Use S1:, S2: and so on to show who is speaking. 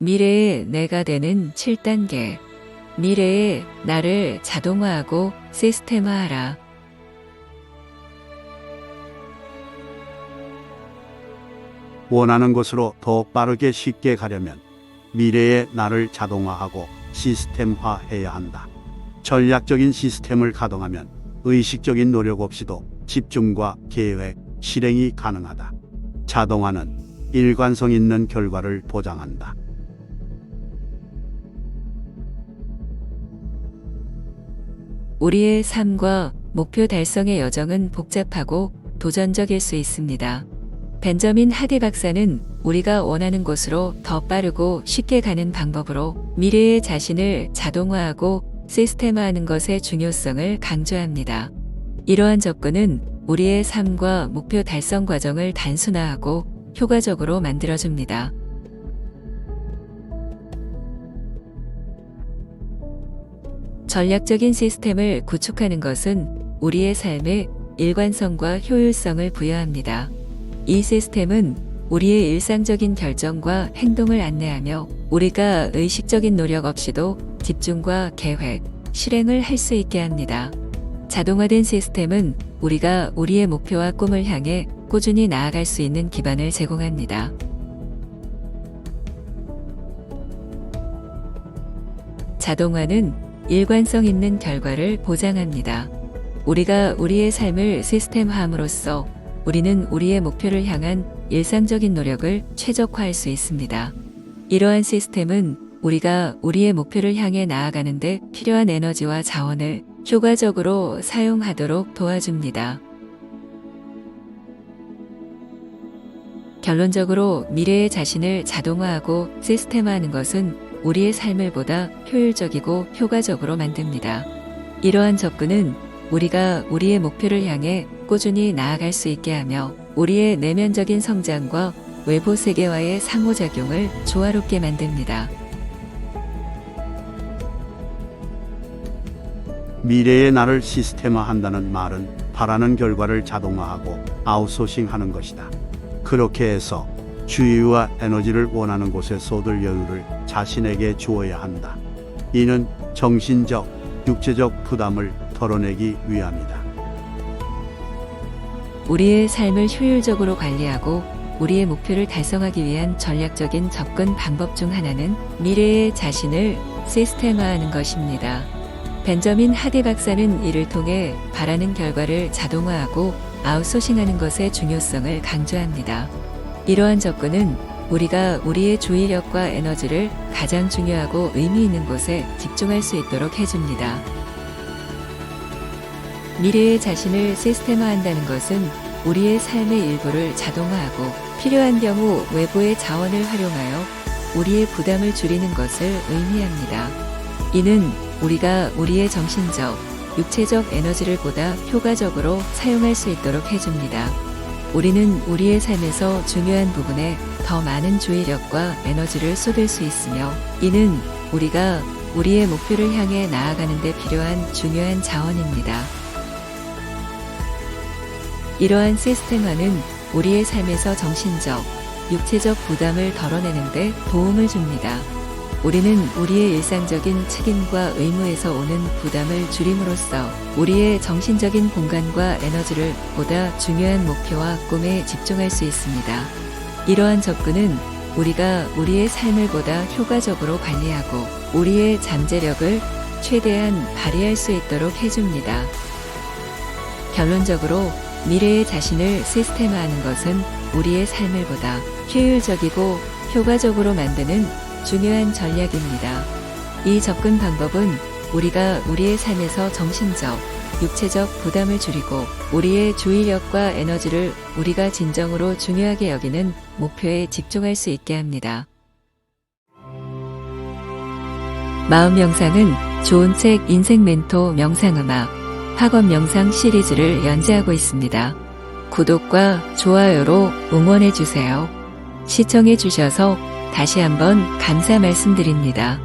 S1: 미래의 내가 되는 7단계. 미래의 나를 자동화하고 시스템화하라.
S2: 원하는 곳으로 더 빠르게 쉽게 가려면 미래의 나를 자동화하고 시스템화해야 한다. 전략적인 시스템을 가동하면 의식적인 노력 없이도 집중과 계획, 실행이 가능하다. 자동화는 일관성 있는 결과를 보장한다.
S1: 우리의 삶과 목표 달성의 여정은 복잡하고 도전적일 수 있습니다. 벤저민 하디 박사는 우리가 원하는 곳으로 더 빠르고 쉽게 가는 방법으로 미래의 자신을 자동화하고 시스템화하는 것의 중요성을 강조합니다. 이러한 접근은 우리의 삶과 목표 달성 과정을 단순화하고 효과적으로 만들어줍니다. 전략적인 시스템을 구축하는 것은 우리의 삶에 일관성과 효율성을 부여합니다. 이 시스템은 우리의 일상적인 결정과 행동을 안내하며 우리가 의식적인 노력 없이도 집중과 계획, 실행을 할 수 있게 합니다. 자동화된 시스템은 우리가 우리의 목표와 꿈을 향해 꾸준히 나아갈 수 있는 기반을 제공합니다. 자동화는 일관성 있는 결과를 보장합니다. 우리가 우리의 삶을 시스템화함으로써 우리는 우리의 목표를 향한 일상적인 노력을 최적화할 수 있습니다. 이러한 시스템은 우리가 우리의 목표를 향해 나아가는데 필요한 에너지와 자원을 효과적으로 사용하도록 도와줍니다. 결론적으로 미래의 자신을 자동화하고 시스템화하는 것은 우리의 삶을 보다 효율적이고 효과적으로 만듭니다. 이러한 접근은 우리가 우리의 목표를 향해 꾸준히 나아갈 수 있게 하며 우리의 내면적인 성장과 외부 세계와의 상호작용을 조화롭게 만듭니다.
S2: 미래의 나를 시스템화한다는 말은 바라는 결과를 자동화하고 아웃소싱하는 것이다. 그렇게 해서 주의와 에너지를 원하는 곳에 쏟을 여유를 자신에게 주어야 한다. 이는 정신적, 육체적 부담을 덜어내기 위함이다.
S1: 우리의 삶을 효율적으로 관리하고 우리의 목표를 달성하기 위한 전략적인 접근 방법 중 하나는 미래의 자신을 시스템화하는 것입니다. 벤저민 하디 박사는 이를 통해 바라는 결과를 자동화하고 아웃소싱하는 것의 중요성을 강조합니다. 이러한 접근은 우리가 우리의 주의력과 에너지를 가장 중요하고 의미 있는 곳에 집중할 수 있도록 해줍니다. 미래의 자신을 시스템화한다는 것은 우리의 삶의 일부를 자동화하고 필요한 경우 외부의 자원을 활용하여 우리의 부담을 줄이는 것을 의미합니다. 이는 우리가 우리의 정신적, 육체적 에너지를 보다 효과적으로 사용할 수 있도록 해줍니다. 우리는 우리의 삶에서 중요한 부분에 더 많은 주의력과 에너지를 쏟을 수 있으며 이는 우리가 우리의 목표를 향해 나아가는 데 필요한 중요한 자원입니다. 이러한 시스템화는 우리의 삶에서 정신적, 육체적 부담을 덜어내는 데 도움을 줍니다. 우리는 우리의 일상적인 책임과 의무에서 오는 부담을 줄임으로써 우리의 정신적인 공간과 에너지를 보다 중요한 목표와 꿈에 집중할 수 있습니다. 이러한 접근은 우리가 우리의 삶을 보다 효과적으로 관리하고 우리의 잠재력을 최대한 발휘할 수 있도록 해줍니다. 결론적으로 미래의 자신을 시스템화하는 것은 우리의 삶을 보다 효율적이고 효과적으로 만드는 중요한 전략입니다. 이 접근 방법은 우리가 우리의 삶에서 정신적, 육체적 부담을 줄이고 우리의 주의력과 에너지를 우리가 진정으로 중요하게 여기는 목표에 집중할 수 있게 합니다. 마음 명상은 좋은 책 인생 멘토 명상음악 학원 명상 시리즈를 연재하고 있습니다. 구독과 좋아요로 응원해 주세요. 시청해 주셔서 다시 한번 감사 말씀드립니다.